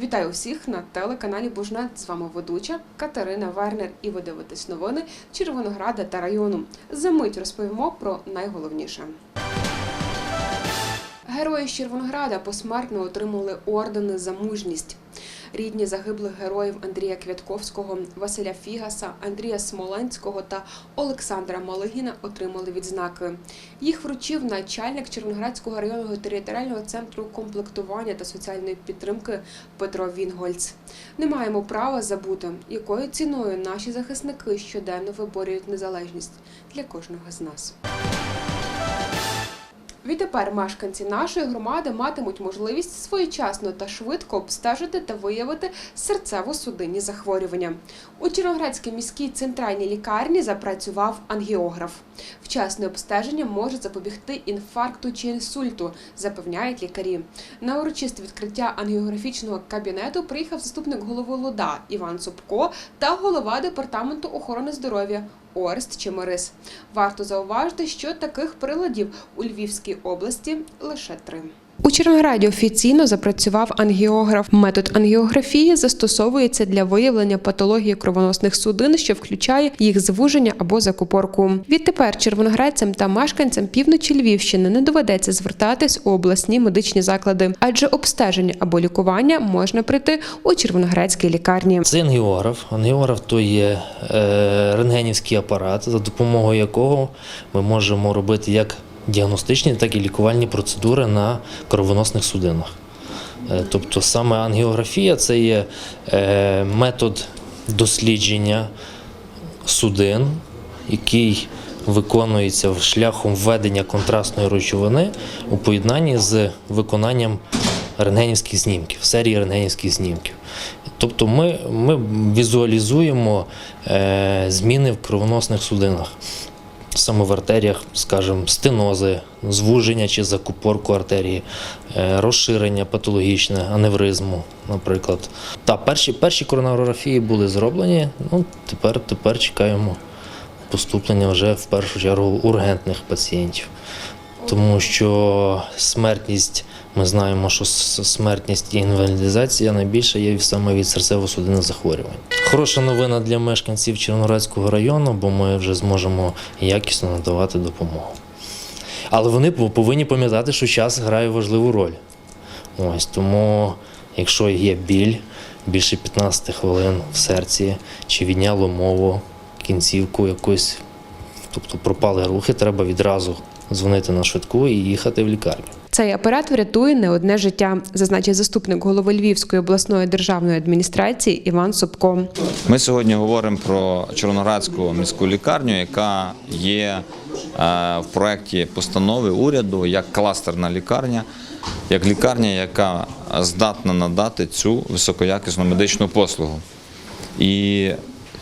Вітаю всіх на телеканалі Бужнет. З вами ведуча Катерина Вернер. І ви дивитесь новини Червонограда та району. За мить розповімо про найголовніше. Герої з Червонограда посмертно отримали ордени за мужність. Рідні загиблих героїв Андрія Квятковського, Василя Фігаса, Андрія Смоленського та Олександра Малигіна отримали відзнаки. Їх вручив начальник Червоноградського районного територіального центру комплектування та соціальної підтримки Петро Вінгольц. Не маємо права забути, якою ціною наші захисники щоденно виборюють незалежність для кожного з нас. Відтепер мешканці нашої громади матимуть можливість своєчасно та швидко обстежити та виявити серцево-судинні захворювання. У Черноградській міській центральній лікарні запрацював ангіограф. Вчасне обстеження може запобігти інфаркту чи інсульту, запевняють лікарі. На урочисте відкриття ангіографічного кабінету приїхав заступник голови ЛОДА Іван Цупко та голова департаменту охорони здоров'я Орест морис Варто зауважити, що таких приладів у Львівській області лише три. У Чернограді офіційно запрацював ангіограф. Метод ангіографії застосовується для виявлення патології кровоносних судин, що включає їх звуження або закупорку. Відтепер червоноградцям та мешканцям півночі Львівщини не доведеться звертатись у обласні медичні заклади, адже обстеження або лікування можна прийти у червоноградській лікарні. Це ангіограф. Ангіограф то є е, рентгенівський апарат, за допомогою якого ми можемо робити як діагностичні, так і лікувальні процедури на кровоносних судинах. Е, Тобто саме ангіографія це є е, метод дослідження судин, який виконується шляхом введення контрастної речовини у поєднанні з виконанням рентгенівських знімків, серії рентгенівських знімків. Тобто ми, ми візуалізуємо е, зміни в кровоносних судинах. Саме в артеріях, скажімо, стенози, звуження чи закупорку артерії, е, розширення патологічне, аневризму, наприклад. Та перші, перші коронарографії були зроблені. Ну, тепер, тепер чекаємо поступлення вже в першу чергу ургентних пацієнтів. Тому що смертність, ми знаємо, що смертність і інвалідизація найбільша є саме від серцево-судинних захворювань. Хороша новина для мешканців Черноградського району, бо ми вже зможемо якісно надавати допомогу. Але вони повинні пам'ятати, що час грає важливу роль. Ось тому, якщо є біль більше 15 хвилин в серці, чи відняло мову, кінцівку якусь, тобто пропали рухи, треба відразу дзвонити на швидку і їхати в лікарню. Цей апарат врятує не одне життя, зазначив заступник голови Львівської обласної державної адміністрації Іван Собко. Ми сьогодні говоримо про Чорноградську міську лікарню, яка є е, в проєкті постанови уряду як кластерна лікарня, як лікарня, яка здатна надати цю високоякісну медичну послугу. І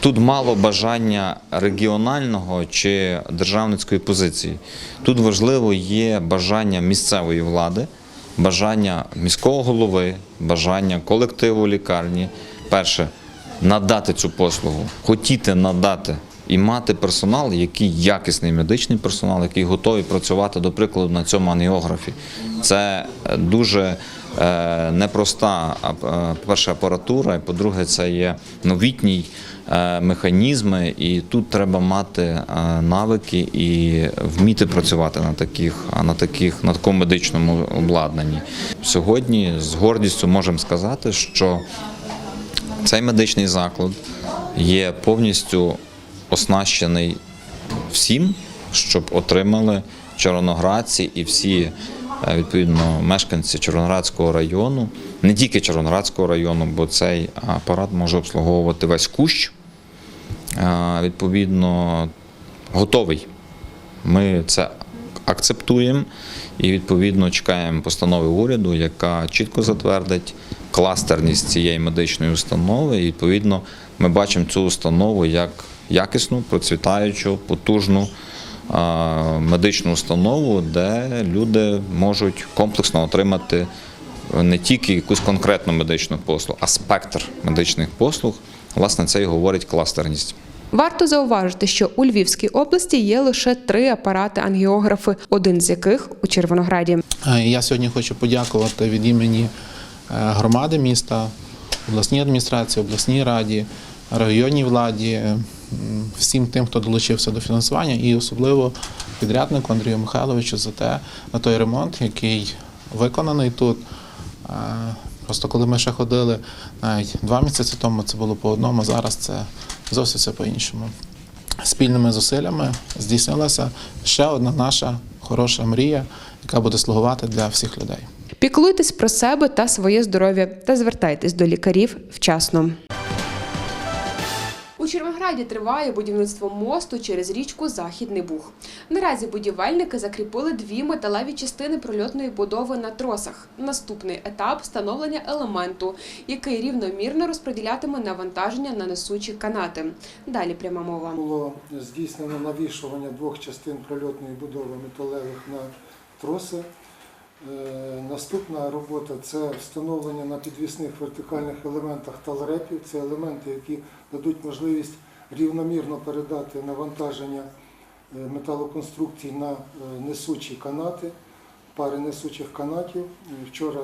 тут мало бажання регіонального чи державницької позиції. Тут важливо є бажання місцевої влади, бажання міського голови, бажання колективу лікарні. Перше надати цю послугу, хотіти надати і мати персонал, який якісний медичний персонал, який готовий працювати, до прикладу, на цьому аніографі. Це дуже непроста, а, е, по-перше, апаратура, і по-друге, це є новітній е, механізми, і тут треба мати е, навики і вміти працювати на таких, на таких на такому медичному обладнанні. Сьогодні з гордістю можемо сказати, що цей медичний заклад є повністю оснащений всім, щоб отримали червоноградці і всі е, відповідно мешканці Червоноградського району, не тільки Червоноградського району, бо цей апарат може обслуговувати весь кущ. Е, Відповідно, готовий. Ми це акцептуємо і відповідно чекаємо постанови уряду, яка чітко затвердить кластерність цієї медичної установи. І відповідно ми бачимо цю установу як якісну, процвітаючу, потужну медичну установу, де люди можуть комплексно отримати не тільки якусь конкретну медичну послугу, а спектр медичних послуг. Власне, це і говорить кластерність. Варто зауважити, що у Львівській області є лише три апарати ангіографи, один з яких у Червонограді. Е, Я сьогодні хочу подякувати від імені е, громади міста, обласній адміністрації, обласній раді, районній владі, всім тим, хто долучився до фінансування, і особливо підряднику Андрію Михайловичу за те, на той ремонт, який виконаний тут. Е, Просто коли ми ще ходили навіть два місяці тому, це було по одному, зараз це зовсім все по-іншому. Спільними зусиллями здійснилася ще одна наша хороша мрія, яка буде слугувати для всіх людей. Піклуйтесь про себе та своє здоров'я та звертайтесь до лікарів вчасно. У Червонограді триває будівництво мосту через річку Західний Буг. Наразі будівельники закріпили дві металеві частини прольотної будови на тросах. Наступний етап встановлення елементу, який рівномірно розподілятиме навантаження на несучі канати. Далі пряма мова. Було здійснено навішування двох частин прольотної будови металевих на троси. Е, Наступна робота це встановлення на підвісних вертикальних елементах талрепів. Це елементи, які дадуть можливість рівномірно передати навантаження е, металоконструкцій на е, несучі канати, пари несучих канатів. Вчора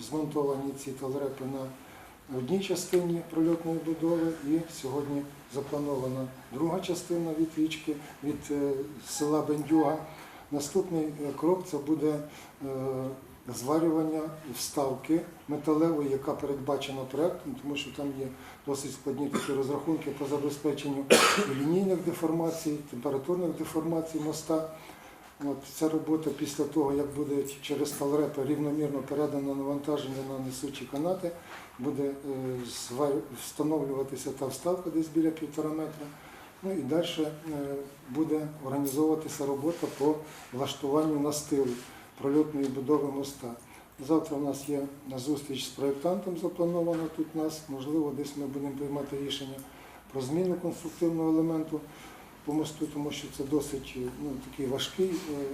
змонтовані ці талрепи на одній частині прольотної будови, і сьогодні запланована друга частина від річки, від села Бендюга. Наступний е, крок це буде е, зварювання вставки металевої, яка передбачена проектом, тому що там є досить складні такі розрахунки по забезпеченню лінійних деформацій, температурних деформацій моста. От ця робота після того, як буде через талрепи рівномірно передано навантаження на несучі канати, буде е, встановлюватися та вставка десь біля півтора метра. Ну і далі е, буде організовуватися робота по влаштуванню настилу прольотної будови моста. Завтра у нас є зустріч з проєктантом запланована тут у нас. Можливо, десь ми будемо приймати рішення про зміну конструктивного елементу по мосту, тому що це досить е, ну, такий важкий е,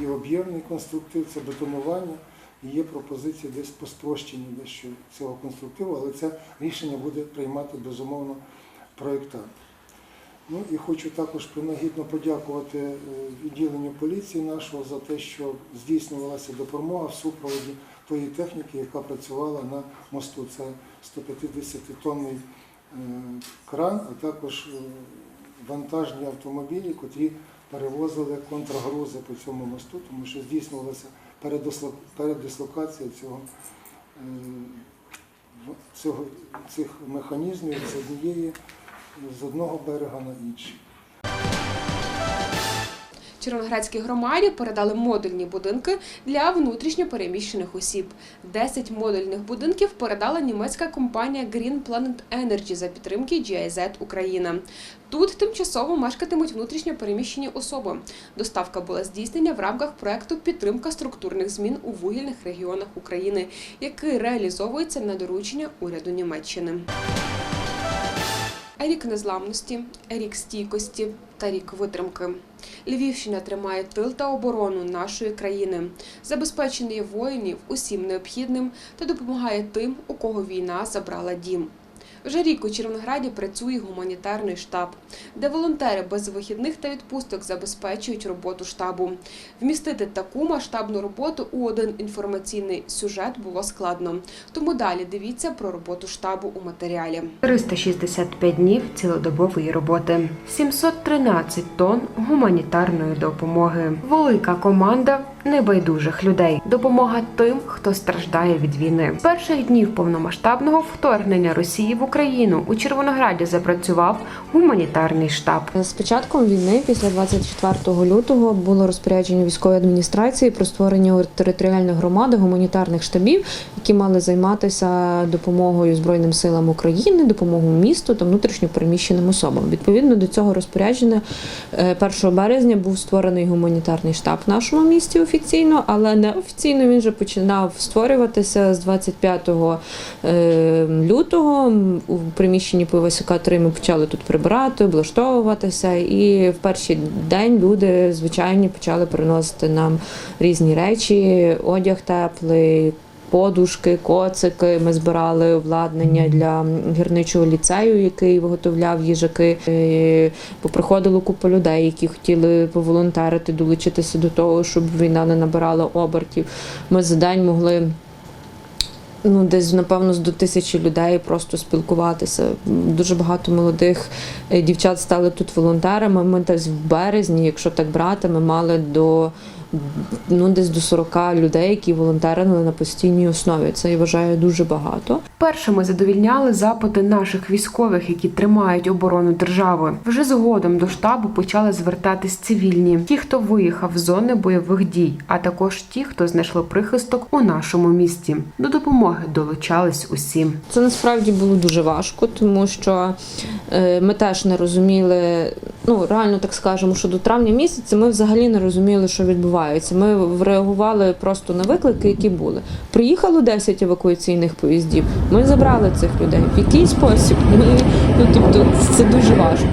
і об'ємний конструктив, це бетонування. І є пропозиція десь по спрощенню дещо цього конструктиву, але це рішення буде приймати безумовно проєктант. Ну і хочу також принагідно подякувати е, відділенню поліції нашого за те, що здійснювалася допомога в супроводі тої техніки, яка працювала на мосту. Це 150-тонний кран, а також е, вантажні автомобілі, котрі перевозили контрагрузи по цьому мосту, тому що здійснювалася передислокація цього, е, цього, цих механізмів з однієї з одного берега на інший. Червоноградській громаді передали модульні будинки для внутрішньо переміщених осіб. 10 модульних будинків передала німецька компанія Green Planet Energy за підтримки GIZ Україна. Тут тимчасово мешкатимуть внутрішньо переміщені особи. Доставка була здійснена в рамках проекту Підтримка структурних змін у вугільних регіонах України, який реалізовується на доручення уряду Німеччини. Рік незламності, рік стійкості та рік витримки. Львівщина тримає тил та оборону нашої країни, забезпечений воїнів усім необхідним та допомагає тим, у кого війна забрала дім. Вже рік у Червонограді працює гуманітарний штаб, де волонтери без вихідних та відпусток забезпечують роботу штабу. Вмістити таку масштабну роботу у один інформаційний сюжет було складно. Тому далі дивіться про роботу штабу у матеріалі. 365 днів цілодобової роботи, 713 тонн гуманітарної допомоги, велика команда небайдужих людей, допомога тим, хто страждає від війни. З перших днів повномасштабного вторгнення Росії в Україну у Червонограді запрацював гуманітарний штаб. З початком війни, після 24 лютого, було розпорядження військової адміністрації про створення у територіальних громад гуманітарних штабів, які мали займатися допомогою Збройним силам України, допомогою місту та внутрішньо переміщеним особам. Відповідно до цього розпорядження, е, 1 березня був створений гуманітарний штаб в нашому місті офіційно, але неофіційно він вже починав створюватися з 25 е, лютого. У приміщенні Пивасюка 3 ми почали тут прибирати, облаштовуватися. І в перший день люди звичайні почали приносити нам різні речі, одяг теплий. Подушки, коцики. Ми збирали обладнання для гірничого ліцею, який виготовляв їжаки. Поприходило купа людей, які хотіли поволонтерити, долучитися до того, щоб війна не набирала обертів. Ми за день могли ну, десь, напевно, з до тисячі людей просто спілкуватися. Дуже багато молодих е, дівчат стали тут волонтерами. Ми десь в березні, якщо так брати, ми мали до ну, десь до 40 людей, які волонтерили на постійній основі. Це я вважаю дуже багато. Першими задовільняли запити наших військових, які тримають оборону держави. Вже згодом до штабу почали звертатись цивільні, ті, хто виїхав з зони бойових дій, а також ті, хто знайшли прихисток у нашому місті. До допомоги долучались усі. Це насправді було дуже важко, тому що е, ми теж не розуміли, ну реально так скажемо, що до травня місяця ми взагалі не розуміли, що відбувається. Ми реагували просто на виклики, які були. Приїхало 10 евакуаційних поїздів. Ми забрали цих людей. В який спосіб? Ми, ну тобто, це дуже важко.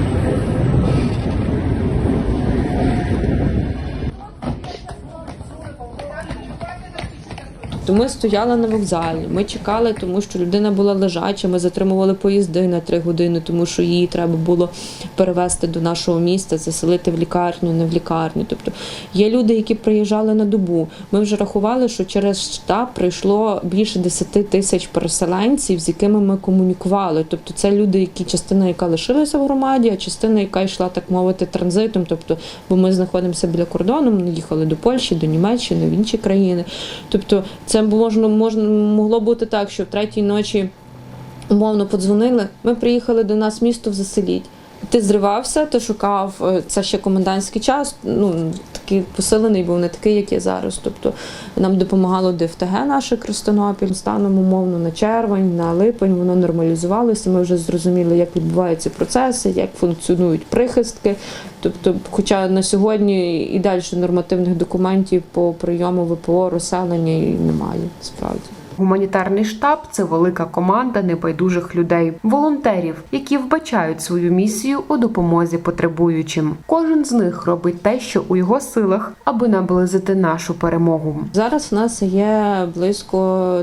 Тобто ми стояли на вокзалі, ми чекали, тому що людина була лежача. Ми затримували поїзди на три години, тому що її треба було перевезти до нашого міста, заселити в лікарню, не в лікарню. Тобто є люди, які приїжджали на добу. Ми вже рахували, що через штаб прийшло більше 10 тисяч переселенців, з якими ми комунікували. Тобто це люди, які частина, яка лишилася в громаді, а частина, яка йшла так мовити транзитом. Тобто, бо ми знаходимося біля кордону, ми їхали до Польщі, до Німеччини, в інші країни. Тобто, це можна, можна могло бути так, що в третій ночі умовно подзвонили. Ми приїхали до нас місто в заселіть. Ти зривався, ти шукав е, це ще комендантський час. Ну такий посилений був не такий, як є зараз. Тобто нам допомагало ДФТГ наше Крестонопіль. Станом умовно на червень, на липень воно нормалізувалося. Ми вже зрозуміли, як відбуваються процеси, як функціонують прихистки. Тобто, хоча на сьогодні і далі нормативних документів по прийому ВПО розселення немає справді. Гуманітарний штаб це велика команда небайдужих людей, волонтерів, які вбачають свою місію у допомозі потребуючим. Кожен з них робить те, що у його силах, аби наблизити нашу перемогу. Зараз у нас є близько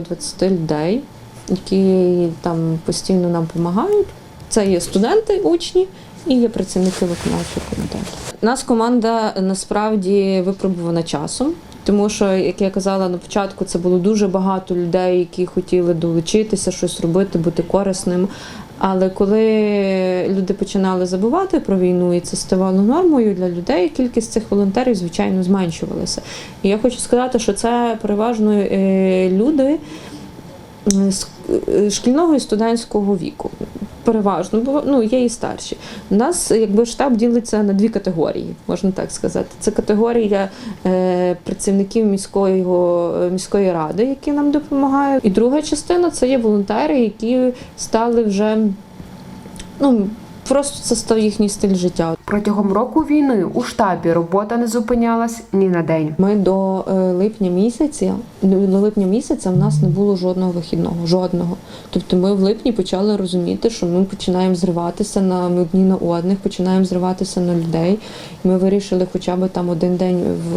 20 людей, які там постійно нам допомагають. Це є студенти, учні і є працівники виконавчого комітету. Нас команда насправді випробувана часом. Тому що, як я казала на початку, це було дуже багато людей, які хотіли долучитися, щось робити, бути корисним. Але коли люди починали забувати про війну, і це ставало нормою для людей, кількість цих волонтерів, звичайно, зменшувалася. І я хочу сказати, що це переважно е, люди е, з е, шкільного і студентського віку. Переважно, бо ну є і старші. У нас якби штаб ділиться на дві категорії, можна так сказати. Це категорія е, працівників міської, міської ради, які нам допомагають. І друга частина це є волонтери, які стали вже ну просто це став їхній стиль життя. Протягом року війни у штабі робота не зупинялась ні на день. Ми до е, липня місяця, до липня місяця в нас не було жодного вихідного, жодного. Тобто ми в липні почали розуміти, що ми починаємо зриватися на ми одні на одних, починаємо зриватися на людей. Ми вирішили хоча б там один день в,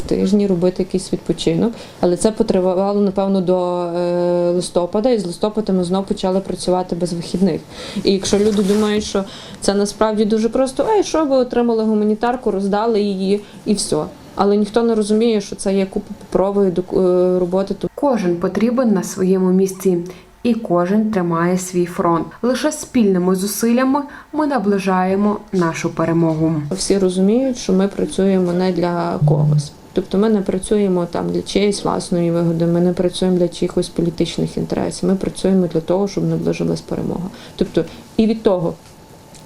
в тижні робити якийсь відпочинок. Але це потривало, напевно, до е, листопада, і з листопада ми знову почали працювати без вихідних. І якщо люди думають, що це насправді дуже просто, ей, що ви отримали гуманітарку, роздали її і все. Але ніхто не розуміє, що це є купа паперової док- е, роботи. Кожен потрібен на своєму місці. І кожен тримає свій фронт. Лише спільними зусиллями ми наближаємо нашу перемогу. Всі розуміють, що ми працюємо не для когось. Тобто ми не працюємо там для чиєїсь власної вигоди, ми не працюємо для чиїхось політичних інтересів. Ми працюємо для того, щоб наближилась перемога. Тобто і від того,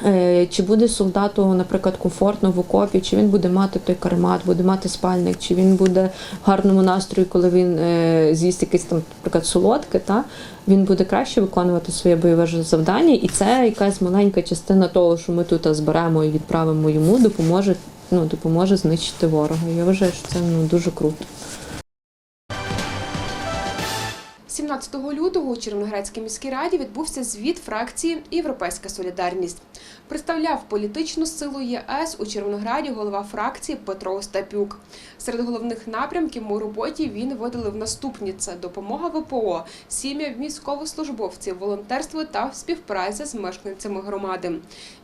е, чи буде солдату, наприклад, комфортно в окопі, чи він буде мати той каремат, буде мати спальник, чи він буде в гарному настрої, коли він е, з'їсть якесь там, наприклад, солодке, та він буде краще виконувати своє бойове завдання, і це якась маленька частина того, що ми тут зберемо і відправимо йому, допоможе. Ну, допоможе знищити ворога. Я вважаю, що це ну дуже круто. 17 лютого у Червоноградській міській раді відбувся звіт фракції Європейська Солідарність. Представляв політичну силу ЄС у Червонограді голова фракції Петро Остапюк. Серед головних напрямків у роботі він видалив наступні: це допомога ВПО, сім'ям військовослужбовців, волонтерство та співпраця з мешканцями громади.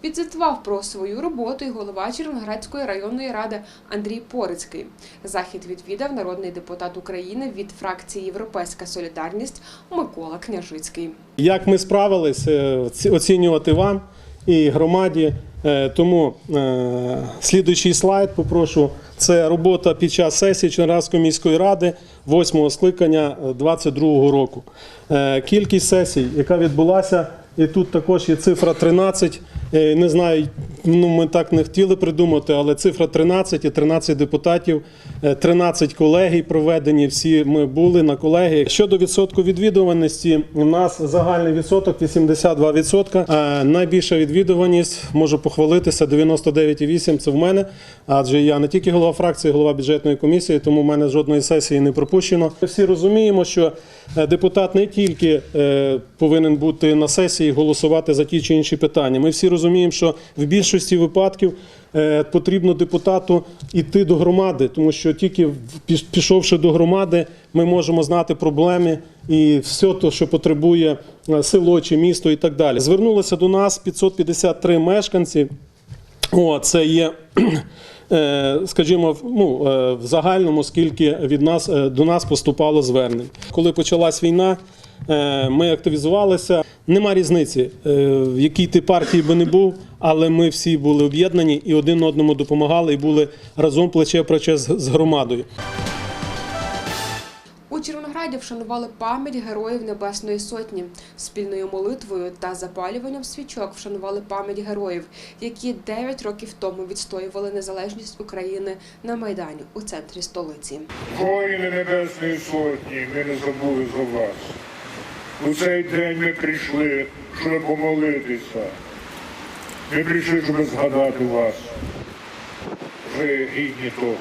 Відзвітував про свою роботу і голова Червоноградської районної ради Андрій Порицький. Захід відвідав народний депутат України від фракції Європейська Солідарність Микола Княжицький. Як ми справились, е, оцінювати вам і громаді. Е, Тому е, слідуючий слайд попрошу. Це робота під час сесії Чернігівської міської ради 8 скликання 2022 року. Е, Кількість сесій, яка відбулася, і тут також є цифра 13. Е, Не знаю, ну ми так не хотіли придумати, але цифра 13 і 13 депутатів, е, 13 колегій проведені. Всі ми були на колегії. Щодо відсотку відвідуваності, у нас загальний відсоток 82%. Е, Найбільша відвідуваність можу похвалитися 99,8% Це в мене, адже я не тільки голова фракції, голова бюджетної комісії, тому в мене жодної сесії не пропущено. Ми всі розуміємо, що е, депутат не тільки е, повинен бути на сесії голосувати за ті чи інші питання. Ми всі розуміємо, що в більшості випадків е, потрібно депутату йти до громади, тому що тільки пішовши до громади, ми можемо знати проблеми і все те, що потребує е, село чи місто, і так далі. Звернулося до нас 553 мешканці. О, це є, е, скажімо, ну, в загальному, скільки від нас до нас поступало звернень. Коли почалась війна, ми активізувалися. Нема різниці, е, в якій ти партії би не був, але ми всі були об'єднані і один одному допомагали, і були разом плече плече з з громадою. У Червонограді вшанували пам'ять героїв Небесної Сотні. Спільною молитвою та запалюванням свічок вшанували пам'ять героїв, які 9 років тому відстоювали незалежність України на Майдані у центрі столиці. Воїни Небесної Сотні, ми не забули за вас. У цей день ми прийшли, щоб помолитися. Ми прийшли, щоб згадати вас. Ви гідні того.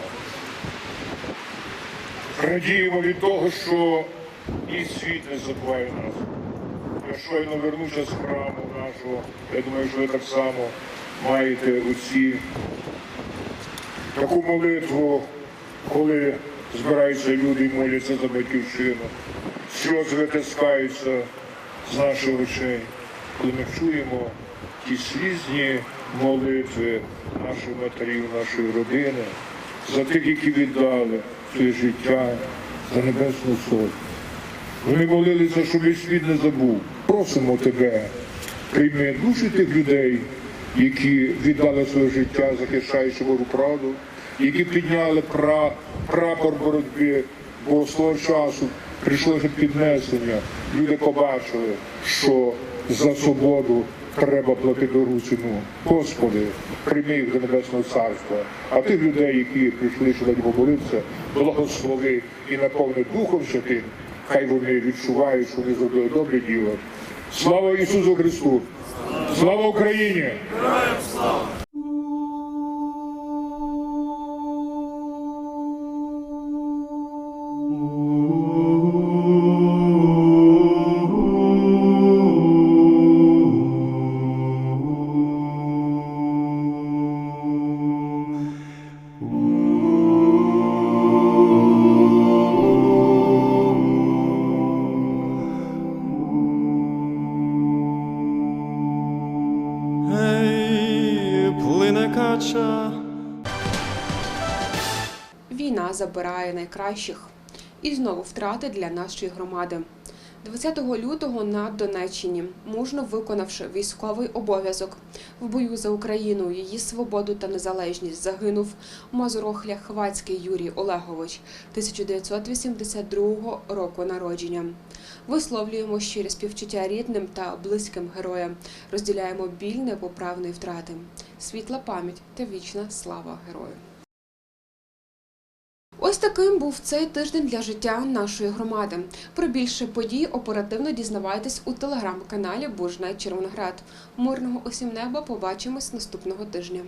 Радіємо від того, що і світ не забуває нас. Я щойно вернувся з храму нашого. Я думаю, що ви так само маєте усі таку молитву, коли збираються люди і моляться за батьківщину. Сльози витискаються з наших очей, коли ми чуємо ті слізні молитви наших матерів, нашої родини, за тих, які віддали своє життя за небесну сотню. Вони молилися, щоб і світ не забув. Просимо тебе, прийми душі тих людей, які віддали своє життя, захищаючи Божу правду, які підняли пра, прапор боротьби, бо свого часу прийшло вже піднесення. Люди побачили, що за свободу треба платити дорогу ціну. Господи, прийми їх до Небесного Царства, а тих людей, які прийшли сюди помолитися, благослови і наповни Духом Святим, хай вони відчувають, що вони зробили добре діло. Слава Ісусу Христу! Слава Україні! Ей, забирає найкращих. І знову втрати для нашої громади. 20 лютого на Донеччині, мужно виконавши військовий обов'язок в бою за Україну, її свободу та незалежність, загинув Мазурохля Хвацький Юрій Олегович 1982 року народження. Висловлюємо щирі співчуття рідним та близьким героям, розділяємо біль непоправної втрати, світла пам'ять та вічна слава герою. Ось таким був цей тиждень для життя нашої громади. Про більше подій оперативно дізнавайтесь у телеграм-каналі Бужнай Червоноград. Мирного усім неба побачимось наступного тижня.